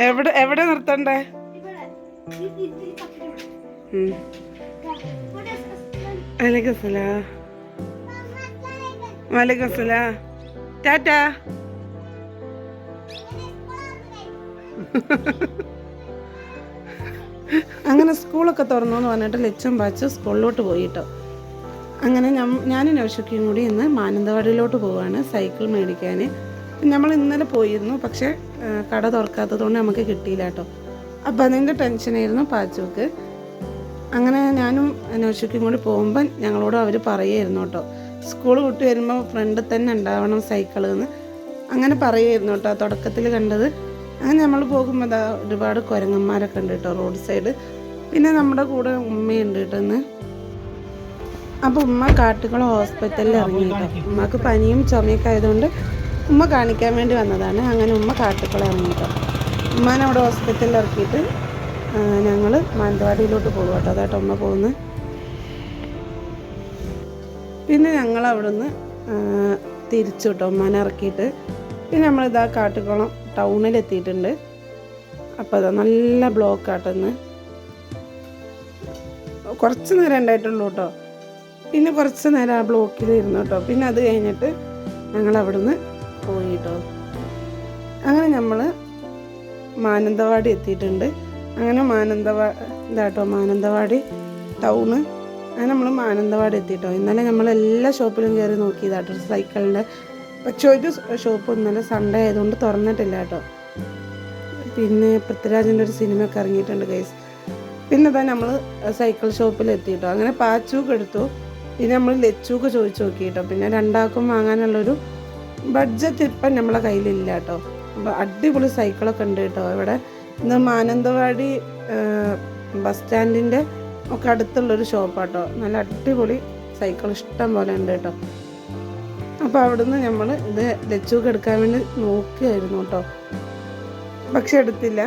എവിടെ എവിടെ നിർത്തണ്ടേ? ടാറ്റാ. അങ്ങനെ സ്കൂളൊക്കെ തുറന്നു എന്ന് പറഞ്ഞിട്ട് ലക്ഷം പാച്ച് സ്കൂളിലോട്ട് പോയിട്ടോ. അങ്ങനെ ഞാൻ ഞാനും നവശക്കിയും കൂടി ഇന്ന് മാനന്തവാടിയിലോട്ട് പോവാണ്. സൈക്കിൾ മേടിക്കാൻ നമ്മൾ ഇന്നലെ പോയിരുന്നു പക്ഷേ കട തുറക്കാത്തതുകൊണ്ട് നമുക്ക് കിട്ടിയില്ല കേട്ടോ. അപ്പം അതിന്റെ ടെൻഷനായിരുന്നു പാച്ചുക്ക്. അങ്ങനെ ഞാനും അന്വേഷിക്കും കൂടി പോകുമ്പോൾ ഞങ്ങളോട് അവർ പറയുമായിരുന്നു കേട്ടോ. സ്കൂൾ വിട്ട് വരുമ്പോൾ ഫ്രണ്ടിൽ തന്നെ ഉണ്ടാവണം സൈക്കിൾ എന്ന് അങ്ങനെ പറയുമായിരുന്നു കേട്ടോ തുടക്കത്തിൽ കണ്ടത്. അങ്ങനെ നമ്മൾ പോകുമ്പോൾ അതാ ഒരുപാട് കുരങ്ങന്മാരൊക്കെ ഉണ്ട് കേട്ടോ റോഡ് സൈഡ് പിന്നെ നമ്മുടെ കൂടെ ഉമ്മയുണ്ട് കേട്ടോ ഇന്ന്. അപ്പോൾ ഉമ്മ കാട്ടുകുളം ഹോസ്പിറ്റലിൽ ഇറങ്ങി കേട്ടോ. ഉമ്മക്ക് പനിയും ചുമയൊക്കെ ആയതുകൊണ്ട് ഉമ്മ കാണിക്കാൻ വേണ്ടി വന്നതാണ്. അങ്ങനെ ഉമ്മ കാട്ടുകുളം ഇറങ്ങിയിട്ടോ ഉമ്മാനെ അവിടെ ഹോസ്പിറ്റലിൽ ഇറക്കിയിട്ട് ഞങ്ങൾ മാനന്തവാടിയിലോട്ട് പോകും കേട്ടോ. അതായിട്ട് ഉമ്മ പോകുന്നത്. പിന്നെ ഞങ്ങൾ അവിടുന്ന് തിരിച്ചു കേട്ടോ ഉമ്മാനെ ഇറക്കിയിട്ട്. പിന്നെ നമ്മളിതാ കാട്ടുകുളം ടൗണിലെത്തിയിട്ടുണ്ട് അപ്പോൾ അതാ നല്ല ബ്ലോക്ക് ആട്ടെന്ന് കുറച്ച് നേരം ഉണ്ടായിട്ടുള്ളൂ കേട്ടോ. പിന്നെ കുറച്ച് നേരം ആ ബ്ലോക്കിൽ ഇരുന്നു കേട്ടോ. പിന്നെ അത് കഴിഞ്ഞിട്ട് ഞങ്ങൾ അവിടുന്ന് പോയി കേട്ടോ അങ്ങനെ നമ്മൾ മാനന്തവാടി എത്തിയിട്ടുണ്ട്. അങ്ങനെ മാനന്തവാ ഇതാട്ടോ മാനന്തവാടി ടൗണ്. അങ്ങനെ നമ്മൾ മാനന്തവാടി എത്തിയിട്ടോ. ഇന്നലെ നമ്മൾ എല്ലാ ഷോപ്പിലും കയറി നോക്കിയതാട്ടോ സൈക്കിളിന്റെ. പക്ഷേ ഒരു ഷോപ്പ് ഇന്നലെ സൺഡേ ആയതുകൊണ്ട് തുറന്നിട്ടില്ല കേട്ടോ. പിന്നെ പൃഥ്വിരാജിന്റെ ഒരു സിനിമയൊക്കെ ഇറങ്ങിയിട്ടുണ്ട് ഗൈസ് പിന്നെ തന്നെ നമ്മൾ സൈക്കിൾ ഷോപ്പിൽ എത്തിയിട്ടോ. അങ്ങനെ പാച്ചൂക്ക് എടുത്തു. പിന്നെ നമ്മൾ ലച്ചൂക്ക് ചോദിച്ചു നോക്കി കേട്ടോ പിന്നെ രണ്ടാൾക്കും വാങ്ങാനുള്ളൊരു ബഡ്ജറ്റ് ഇപ്പം നമ്മളെ കയ്യിലില്ല കേട്ടോ. അടിപൊളി സൈക്കിളൊക്കെ ഉണ്ട് കേട്ടോ. ഇവിടെ ഇന്ന് മാനന്തവാടി ബസ് സ്റ്റാൻഡിന്റെ ഒക്കെ അടുത്തുള്ളൊരു ഷോപ്പാട്ടോ നല്ല അടിപൊളി സൈക്കിൾ ഇഷ്ടം പോലെ ഉണ്ട് കേട്ടോ. അപ്പോൾ അവിടുന്ന് നമ്മൾ ഇത് ലച്ചൂക്ക് എടുക്കാൻ വേണ്ടി നോക്കിയായിരുന്നു കേട്ടോ. പക്ഷെ എടുത്തില്ല.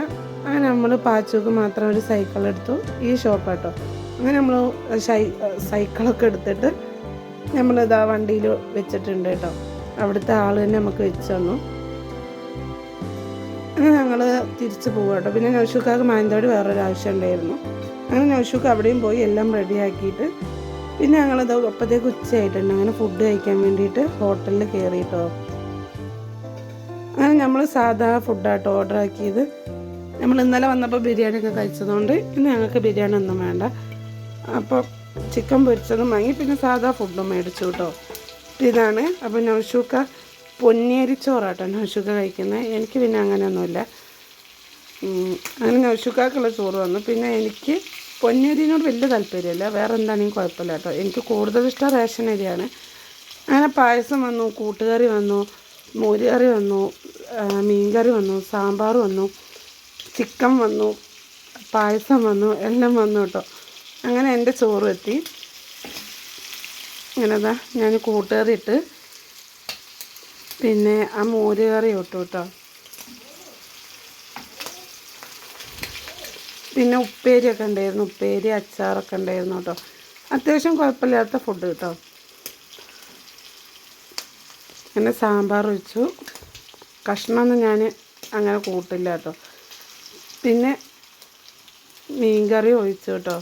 അങ്ങനെ നമ്മൾ പാച്ചൂക്ക് മാത്രം ഒരു സൈക്കിൾ എടുത്തു. ഈ ഷോപ്പാട്ടോ അങ്ങനെ നമ്മൾ സൈക്കിളൊക്കെ എടുത്തിട്ട് നമ്മളിതാ വണ്ടിയിൽ വെച്ചിട്ടുണ്ട് കേട്ടോ. അവിടുത്തെ ആൾ തന്നെ നമുക്ക് വെച്ച് തന്നു. അങ്ങനെ ഞങ്ങൾ തിരിച്ച് പോകും കേട്ടോ. പിന്നെ നൗഷുക്കാക്ക് മാനന്തവാടി വേറൊരു ആവശ്യം ഉണ്ടായിരുന്നു. അങ്ങനെ നൗഷുക്ക് അവിടെയും പോയി എല്ലാം റെഡിയാക്കിയിട്ട് പിന്നെ ഞങ്ങളത് അപ്പോഴത്തേക്ക് ഉച്ചയായിട്ടുണ്ട് അങ്ങനെ ഫുഡ് കഴിക്കാൻ വേണ്ടിയിട്ട് ഹോട്ടലിൽ കയറിയിട്ടോ അങ്ങനെ നമ്മൾ സാധാ ഫുഡാട്ടോ ഓർഡർ ആക്കിയത്. നമ്മൾ ഇന്നലെ വന്നപ്പോൾ ബിരിയാണി ഒക്കെ കഴിച്ചതുകൊണ്ട് ഇന്ന് ഞങ്ങൾക്ക് ബിരിയാണി ഒന്നും വേണ്ട. അപ്പോൾ ചിക്കൻ പൊരിച്ചതും വാങ്ങി പിന്നെ സാധാ ഫുഡും മേടിച്ചു കേട്ടോ. ഇതാണ്. അപ്പോൾ നൗഷൂക്ക പൊന്നിയരി ചോറാട്ടോ നൗഷൂക്ക കഴിക്കുന്നത് എനിക്ക് പിന്നെ അങ്ങനെയൊന്നുമില്ല. അങ്ങനെ നൗഷൂക്കാക്കുള്ള ചോറ് വന്നു. പിന്നെ എനിക്ക് പൊന്നരിനോട് വലിയ താല്പര്യമില്ല. വേറെ എന്താണെങ്കിലും കുഴപ്പമില്ല കേട്ടോ. എനിക്ക് കൂടുതൽ ഇഷ്ടം റേഷൻ അരിയാണ്. അങ്ങനെ പായസം വന്നു കൂട്ടുകറി വന്നു മോരുകറി വന്നു മീൻകറി വന്നു സാമ്പാർ വന്നു ചിക്കൻ വന്നു പായസം വന്നു എല്ലാം വന്നു കേട്ടോ. അങ്ങനെ എന്റെ ചോറ് എത്തി അങ്ങനെ അതാ ഞാൻ കൂട്ടുകറി ഇട്ട് പിന്നെ ആ മോര് കറി ഇട്ടു കേട്ടോ പിന്നെ ഉപ്പേരിയൊക്കെ ഉണ്ടായിരുന്നു ഉപ്പേരി അച്ചാറൊക്കെ ഉണ്ടായിരുന്നു കേട്ടോ അത്യാവശ്യം കുഴപ്പമില്ലാത്ത ഫുഡ് കേട്ടോ അങ്ങനെ സാമ്പാർ ഒഴിച്ചു കഷ്ണമൊന്നും ഞാൻ അങ്ങനെ കൂട്ടില്ല കേട്ടോ പിന്നെ മീൻകറി ഒഴിച്ചു കേട്ടോ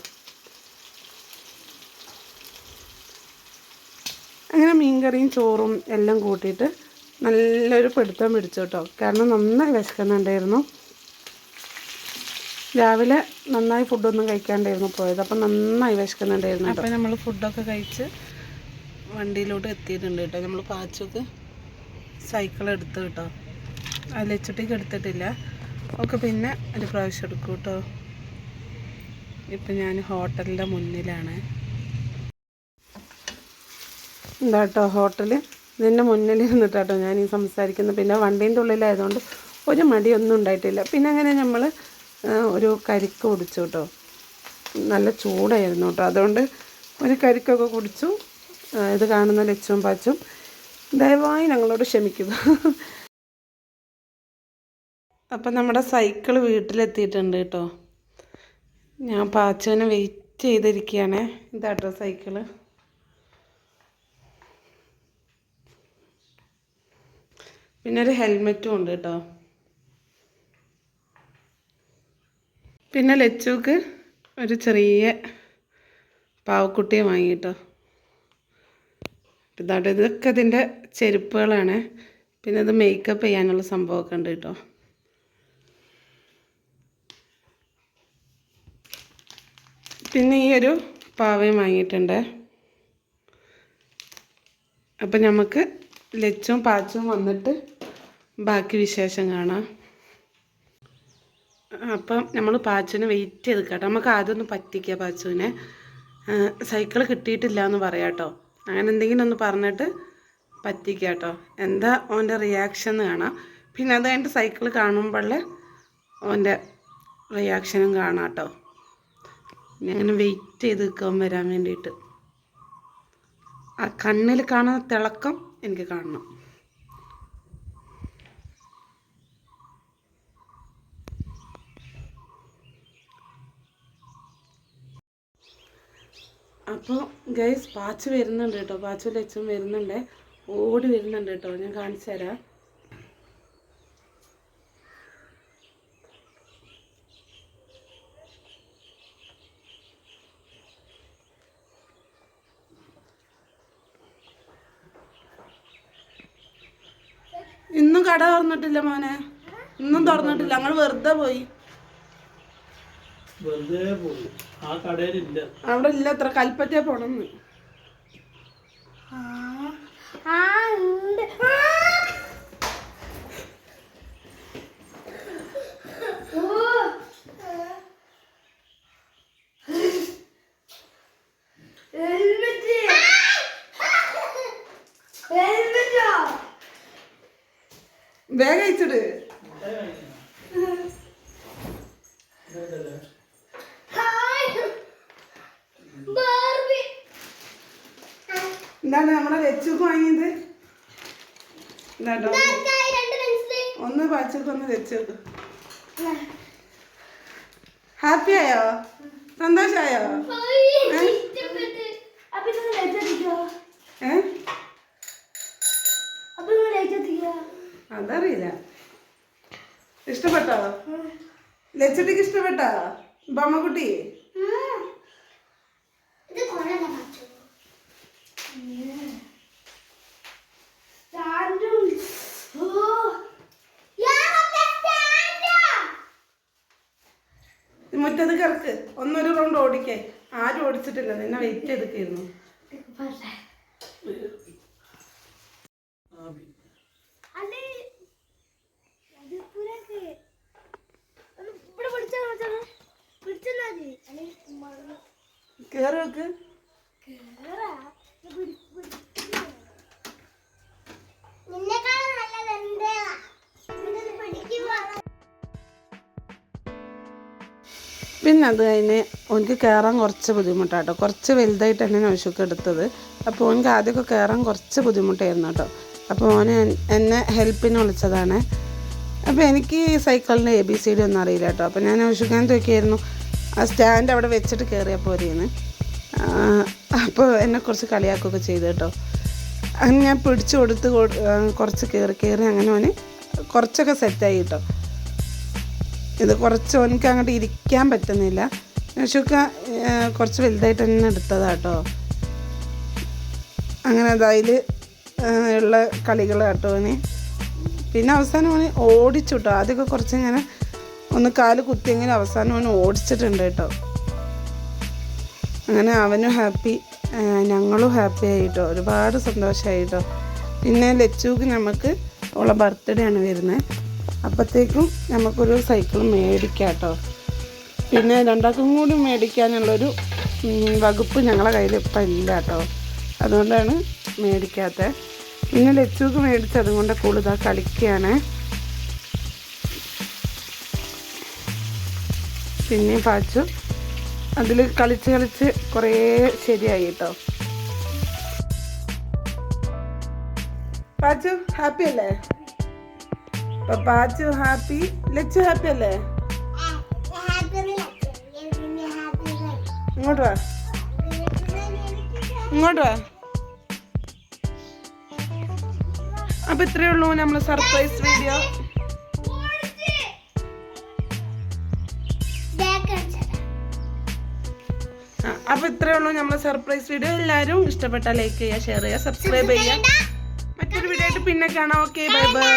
അങ്ങനെ മീൻകറിയും ചോറും എല്ലാം കൂട്ടിയിട്ട് നല്ലൊരു പിടുത്തം പിടിച്ചു കേട്ടോ. കാരണം നന്നായി വിശക്കുന്നുണ്ടായിരുന്നു. രാവിലെ നന്നായി ഫുഡൊന്നും കഴിക്കാണ്ടായിരുന്നു പോയത്. അപ്പം നന്നായി വിശക്കുന്നുണ്ടായിരുന്നു അപ്പം നമ്മൾ ഫുഡൊക്കെ കഴിച്ച് വണ്ടിയിലോട്ട് എത്തിയിട്ടുണ്ട് കേട്ടോ. നമ്മൾ പാച്ചൊക്കെ സൈക്കിൾ എടുത്ത് കേട്ടോ. ആ ലച്ചുട്ടിക്ക് എടുത്തിട്ടില്ല. ഒക്കെ പിന്നെ ഒരു പ്രാവശ്യം എടുക്കും കേട്ടോ. ഇപ്പം ഞാൻ ഹോട്ടലിന്റെ മുന്നിലാണ്. എന്താ കേട്ടോ ഹോട്ടൽ ഇതിന്റെ മുന്നിലിരുന്നിട്ട് കേട്ടോ ഞാൻ ഈ സംസാരിക്കുന്നത്. പിന്നെ വണ്ടീന്റെ ഉള്ളിലായതുകൊണ്ട് ഒരു മടിയൊന്നും ഉണ്ടായിട്ടില്ല. പിന്നെ അങ്ങനെ നമ്മൾ ഒരു കരിക്ക് കുടിച്ചു കേട്ടോ നല്ല ചൂടായിരുന്നു കേട്ടോ അതുകൊണ്ട് ഒരു കരിക്കൊക്കെ കുടിച്ചു. ഇത് കാണുന്ന ലച്ചും പാച്ചും. ദയവായി ഞങ്ങളോട് ക്ഷമിക്കുക. അപ്പം നമ്മുടെ സൈക്കിൾ വീട്ടിലെത്തിയിട്ടുണ്ട് കേട്ടോ ഞാൻ പാച്ചുവിനെ വെയിറ്റ് ചെയ്തിരിക്കുകയാണേ. ഇതാട്ടോ സൈക്കിൾ. പിന്നെ ഒരു ഹെൽമെറ്റും ഉണ്ട് കേട്ടോ. പിന്നെ ലച്ചുക്ക് ഒരു ചെറിയ പാവക്കുട്ടിയെ വാങ്ങി കേട്ടോ. ഇതാട്ടെ ഇതൊക്കെ ഇതിന്റെ ചെരുപ്പുകളാണ്. പിന്നെ ഇത് മേക്കപ്പ് ചെയ്യാനുള്ള സംഭവമൊക്കെ ഉണ്ട് കേട്ടോ. പിന്നെ ഈ ഒരു പാവയും വാങ്ങിയിട്ടുണ്ട്. അപ്പം നമുക്ക് ലച്ചും പാച്ചും വന്നിട്ട് ബാക്കി വിശേഷം കാണാം. അപ്പം നമ്മൾ പാച്ചുവിനെ വെയിറ്റ് ചെയ്ത് കേട്ടോ. നമുക്ക് ആദ്യമൊന്നും പറ്റിക്കുക പാച്ചുവിനെ. സൈക്കിൾ കിട്ടിയിട്ടില്ല എന്ന് പറയാം കേട്ടോ. അങ്ങനെ എന്തെങ്കിലും ഒന്ന് പറഞ്ഞിട്ട് പറ്റിക്കുക കേട്ടോ. എന്താ ഓന്റെ റിയാക്ഷൻ എന്ന് കാണാം. പിന്നെ അത് കഴിഞ്ഞിട്ട് സൈക്കിൾ കാണുമ്പോൾ ഓന്റെ റിയാക്ഷനും കാണാം കേട്ടോ. അങ്ങനെ വെയിറ്റ് ചെയ്ത് നിൽക്കാൻ വരാൻ വേണ്ടിയിട്ട്. ആ കണ്ണിൽ കാണുന്ന തിളക്കം എനിക്ക് കാണണം. അപ്പോൾ ഗൈസ് പാച്ച് വരുന്നുണ്ട് കേട്ടോ പാച്ചു ലച്ചും വരുന്നുണ്ട്. ഓടി വരുന്നുണ്ട് കേട്ടോ ഞാൻ കാണിച്ചു തരാം. ഇന്നും കട തുറന്നിട്ടില്ല മോനെ. ഇന്നും തുറന്നിട്ടില്ല. ഞങ്ങൾ വെറുതെ പോയി. വെറുതെ പോയി. ആ കടയിലില്ല. അവിടെ ഇല്ല അത്ര കൽപ്പറ്റ പോണെന്ന്. വേഗം അയച്ചിട് എന്താണ് നമ്മുടെ ലച്ചുക്ക് വാങ്ങിയത് എന്താട്ടോ ഒന്ന്. പാച്ചക്ക് ഒന്ന് ലച്ചുക്ക് ഹാപ്പി ആയോ? സന്തോഷായോ? അതറിയില്ല. ഇഷ്ടപ്പെട്ടോ? ലച്ചട്ടിക്ക് ഇഷ്ടപ്പെട്ടോ? ബമ്മക്കുട്ടി ഇത് കൊറേ പറ്റും സ്റ്റാൻഡും ഓ മുറ്റത്ത് കിടക്ക്. ഒന്നൊരു റൗണ്ട് ഓടിക്കേ. ആരും ഓടിച്ചിട്ടില്ല. നിന്നെ വെയിറ്റ് ചെയ്തിട്ടായിരുന്നു പിന്നെ അത് കഴിഞ്ഞ് ഓനിക്ക് കയറാൻ കുറച്ച് ബുദ്ധിമുട്ടാട്ടോ. കുറച്ച് വലുതായിട്ട് തന്നെ നൗഷുക്ക് എടുത്തത്. അപ്പോൾ ഓനിക്ക് ആദ്യമൊക്കെ കയറാൻ കുറച്ച് ബുദ്ധിമുട്ടായിരുന്നു കേട്ടോ. അപ്പോൾ ഓന് എന്നെ ഹെൽപ്പിന് വിളിച്ചതാണ്. അപ്പോൾ എനിക്ക് ഈ സൈക്കിളിന്റെ എ ബി സി ഡി ഒന്നും അറിയില്ല കേട്ടോ. അപ്പോൾ ഞാൻ നൗഷുക്കാൻ തോക്കിയായിരുന്നു ആ സ്റ്റാൻഡ് അവിടെ വെച്ചിട്ട് കയറിയാൽ പോരെയെന്ന് അപ്പോൾ എന്നെ കുറച്ച് കളിയാക്കുകയൊക്കെ ചെയ്തു കേട്ടോ. അങ്ങനെ ഞാൻ പിടിച്ചു കൊടുത്ത് കുറച്ച് കയറി കയറി അങ്ങനെ ഓന് കുറച്ചൊക്കെ സെറ്റായി കേട്ടോ. ഇത് കുറച്ച് എനിക്ക് അങ്ങോട്ട് ഇരിക്കാൻ പറ്റുന്നില്ല. ഷുക്ക കുറച്ച് വലുതായിട്ട് തന്നെ എടുത്തതാട്ടോ അങ്ങനെ അതായത് ഉള്ള കളികൾ കേട്ടോ അവന് പിന്നെ അവസാനം ഓന് ഓടിച്ചു കേട്ടോ ആദ്യമൊക്കെ കുറച്ച് ഇങ്ങനെ ഒന്ന് കാൽ കുത്തിയെങ്കിലും അവസാനം ഓന് ഓടിച്ചിട്ടുണ്ട് കേട്ടോ അങ്ങനെ അവനും ഹാപ്പി ഞങ്ങളും ഹാപ്പി ആയിട്ടോ ഒരുപാട് സന്തോഷമായി കേട്ടോ പിന്നെ ലച്ചുക്ക് നമുക്ക് ഉള്ള ബർത്ത്ഡേ ആണ് വരുന്നത് അപ്പോഴത്തേക്കും നമുക്കൊരു സൈക്കിൾ മേടിക്കാം കേട്ടോ പിന്നെ രണ്ടാൾക്കും കൂടി മേടിക്കാനുള്ളൊരു വകുപ്പ് ഞങ്ങളെ കയ്യിൽ ഇപ്പം ഇല്ല കേട്ടോ അതുകൊണ്ടാണ് മേടിക്കാത്തത് പിന്നെ ലച്ചുക്ക് മേടിച്ച് അതുകൊണ്ട് കൂടുതൽ കളിക്കുകയാണ് പിന്നെ പാച്ചു. അതിൽ കളിച്ച് കളിച്ച് കുറേ ശരിയായി കേട്ടോ പാച്ചു ഹാപ്പി അല്ലേ അപ്പൊ പാച്ചു ഹാപ്പി ലച്ചു ഹാപ്പി അല്ലേ? ഇങ്ങോട്ട് വാ. ഇങ്ങോട്ട് വാ. അപ്പൊ ഇത്രയേ ഉള്ളൂ നമ്മളെ സർപ്രൈസ് വീഡിയോ അപ്പൊ ഇത്രേ ഉള്ളൂ നമ്മളെ സർപ്രൈസ് വീഡിയോ എല്ലാവരും ഇഷ്ടപ്പെട്ട ലൈക്ക് ചെയ്യുക ഷെയർ ചെയ്യുക സബ്സ്ക്രൈബ് ചെയ്യുക. മറ്റൊരു വീഡിയോ ആയിട്ട് പിന്നെ കാണാം. Okay bye bye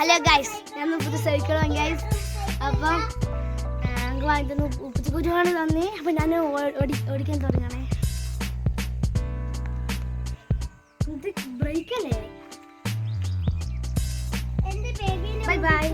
hello guys ഞാൻ പുതിയ സഹിക്കണം ഗൈസ് അപ്പം ഞങ്ങൾ വാങ്ങിത്തന്നു ഉപ്പച്ചുകുരുവാണ് തന്നെ അപ്പം ഞാൻ ഓടി ഓടിക്കാൻ തുടങ്ങണേ. ഇത് ബ്രേക്ക് അല്ലേ? Bye bye